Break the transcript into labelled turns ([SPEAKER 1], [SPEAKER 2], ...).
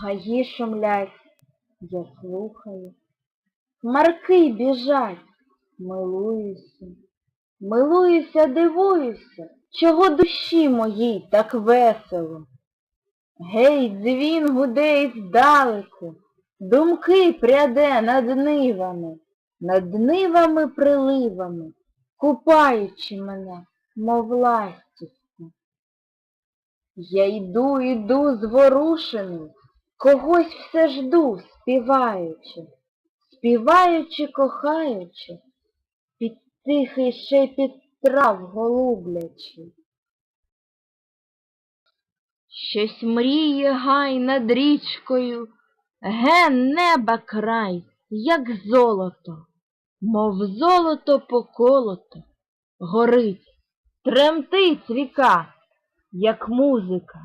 [SPEAKER 1] Гаї шумлять, я слухаю. Хмарки біжать, милуюся. Милуюся, дивуюся, чого душі моїй так весело. Гей, дзвін гуде здалеку, думки пряде над нивами, над нивами приливами, купаючи мене, мов ластівку. Я йду, йду зворушений, когось все жду, співаючи, співаючи, кохаючи, під тихий шепіт трав голублячий. Щось мріє гай над річкою, ген неба край, як золото, мов золото поколото, горить, тремтить ріка, як музика,